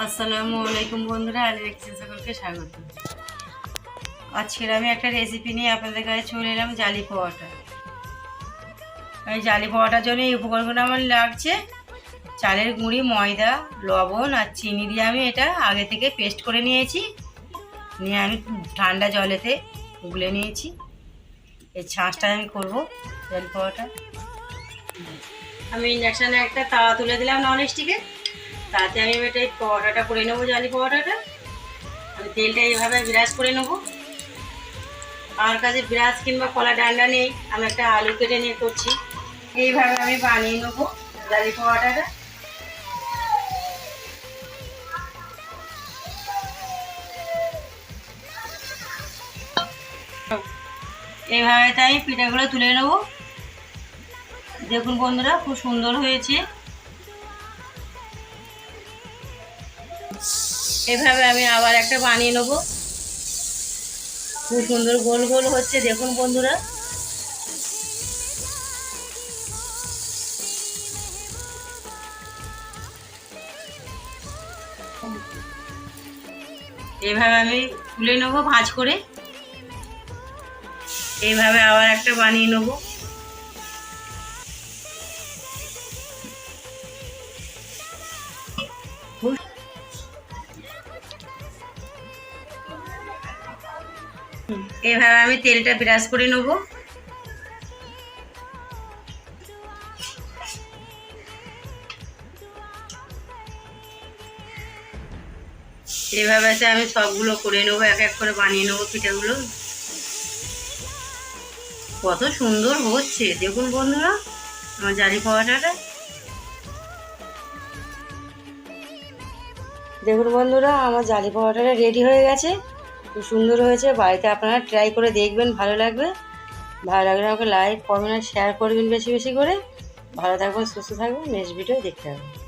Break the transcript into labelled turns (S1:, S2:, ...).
S1: আসসালামু আলাইকুম বন্ধুরা আলী কিচেন সকলকে স্বাগত। আজকের আমি একটা রেসিপি নিয়ে আপনাদের কাছে চলে এলাম জালি পোয়াটা। এই জালি পোয়াটার জন্য এই উপকরণগুলো আমার লাগছে। চালের গুঁড়ি, ময়দা, লবণ আর চিনি দিয়ে আমি এটা আগে থেকে পেস্ট করে নিয়েছি। নিয়ে আমি ঠান্ডা জলেতে গুলে নিয়েছি। এই ছাঁচটা আমি করব জালি পোয়াটা। আমি ইন্ডাকশানে একটা তাওয়া তুলে দিলাম নন স্টিকে তাতে আমি এটা এই পরোটাটা করে নেব, জালি পরোটাটা। আমি তেলটা এইভাবে ব্রাশ করে নেব। আমার কাছে ব্রাশ কিংবা কলা ডান্ডা নেই, আমি একটা আলু কেটে নিয়ে করছি। এইভাবে আমি বানিয়ে নেব জালি পরোটাটা। এইভাবে তাই পিঠাগুলো তুলে নেব। দেখুন বন্ধুরা, খুব সুন্দর হয়েছে। এভাবে আমি আবার একটা বানিয়ে নেব। খুব সুন্দর গোল গোল হচ্ছে, দেখুন বন্ধুরা। এভাবে আমি তুলে নেব ভাঁজ করে। এইভাবে আবার একটা বানিয়ে নেব। এভাবে আমি তেলটা ব্রাশ করে নেব। এভাবে আমি সবগুলো করে নেব, এক এক করে বানিয়ে নেব পিঠাগুলো। কত সুন্দর হচ্ছে, দেখুন বন্ধুরা, আমার জালি পাওয়াটাটা দেখুন বন্ধুরা, আমার জালি পাওয়াটাটা রেডি হয়ে গেছে। খুব সুন্দর হয়েছে, বাড়িতে আপনারা ট্রাই করে দেখবেন, ভালো লাগবে। ভালো লাগলে আমাকে লাইক কমেন্ট শেয়ার করবেন বেশি বেশি করে। ভালো থাকবেন, সুস্থ থাকবেন নেক্সট ভিডিও দেখতে হবে।